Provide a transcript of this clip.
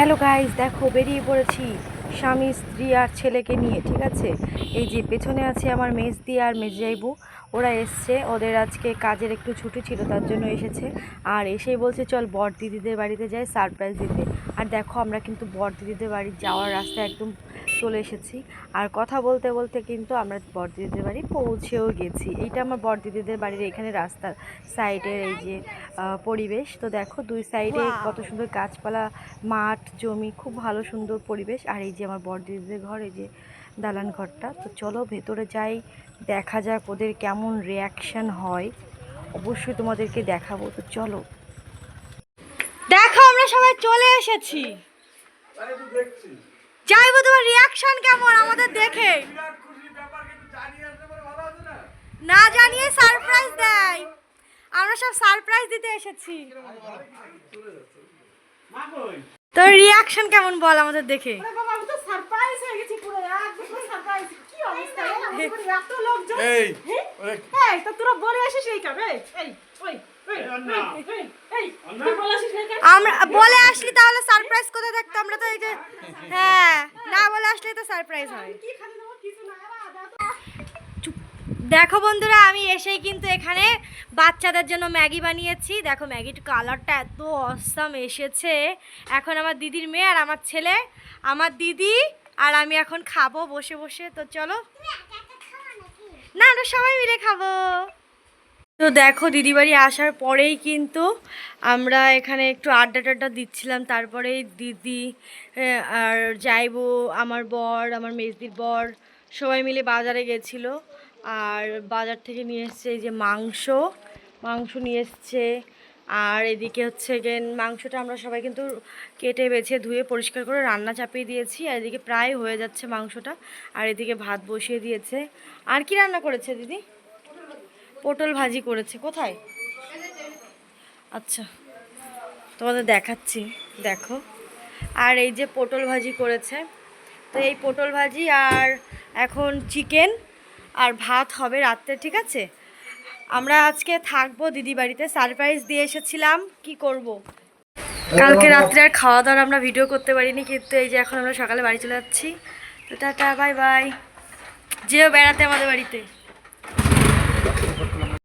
Hello guys দেখো, বেরিয়ে পড়েছি স্বামী, স্ত্রী আর ছেলেকে নিয়ে, ঠিক আছে? এই যে, পেছনে আছে আমার মেজদি আর মেজাইবু ওরা এসছে, ওদের আজকে কাজের একটু ছুটি ছিল, তার জন্য এসেছে। আর এসেই বলছে, চল বর দিদিদের বাড়িতে যাই সারপ্রাইজ দিতে। আর দেখো, আমরা কিন্তু বর দিদিদের বাড়ি যাওয়ার রাস্তা একদম চলে এসেছি। আর কথা বলতে বলতে কিন্তু আমরা বর দিদিদের বাড়ি পৌঁছেও গেছি। এইটা আমার বর দিদিদের বাড়ির এখানে রাস্তার সাইডের এই যে পরিবেশ। তো দেখো দুই সাইডে কত সুন্দর গাছপালা মাঠ জমি খুব ভালো সুন্দর পরিবেশ। আর এই যে আমার বর দিদিদের ঘর এই যে দালান ঘরটা। তো চলো ভেতরে যাই দেখা যাক ওদের কেমন রিয়াকশন হয়। অবশ্যই তোমাদেরকে দেখাবো। তো চলো। দেখো আমরা সবাই চলে এসেছি। যাইবো তোমার রিয়াকশন কেমন? আমাদের দেখে। না জানিয়ে সারপ্রাইজ দেয়। আমরা সব সারপ্রাইজ দিতে এসেছি। তোর রিয়াকশন কেমন বল আমাদের দেখে? এই আমরা বলে আসলি তাহলে সারপ্রাইজ কোথায় থাকতো আমরা তো এই যে হ্যাঁ না বলে আসলে তো সারপ্রাইজ হয়। দেখো বন্ধুরা আমি এসেই কিন্তু এখানে বাচ্চাদের জন্য ম্যাগি বানিয়েছি। দেখো ম্যাগির কালারটা এত অসাম এসেছে। এখন আমার দিদির মেয়ে আর আমার ছেলে আমার দিদি আর আমি এখন খাব বসে বসে। তো চলো। না আমরা সবাই মিলে খাব। তো দেখো দিদি বাড়ি আসার পরেই কিন্তু আমরা এখানে একটু আড্ডা টাড্ডা দিচ্ছিলাম। তারপরে দিদি আর যাইবো, আমার বর, আমার মেজদির বর, সবাই মিলে বাজারে গেছিল। আর বাজার থেকে নিয়ে এসছে এই যে মাংস মাংস নিয়ে এসছে। আর এদিকে হচ্ছে গেন মাংসটা আমরা সবাই কিন্তু কেটে, বেছে, ধুয়ে, পরিষ্কার করে রান্না চাপিয়ে দিয়েছি। আর এদিকে প্রায় হয়ে যাচ্ছে মাংসটা। আর এদিকে ভাত বসিয়ে দিয়েছে। আর কি রান্না করেছে দিদি? পটল ভাজি করেছে। কোথায়? আচ্ছা তোমাদের দেখাচ্ছি। দেখো। আর এই যে পটল ভাজি করেছে, তো এই পটল ভাজি আর এখন চিকেন আর ভাত হবে রাত্রে, ঠিক আছে? আমরা আজকে থাকব দিদি বাড়িতে সারপ্রাইজ দিয়ে এসেছিলাম, কি করব। কালকে রাত্রে আর খাওয়া দাওয়ার আমরা ভিডিও করতে পারিনি, কিন্তু এই যে এখন আমরা সকালে বাড়ি চলে যাচ্ছি। তো টাটা বাই বাই যেও বেড়াতে আমাদের বাড়িতে।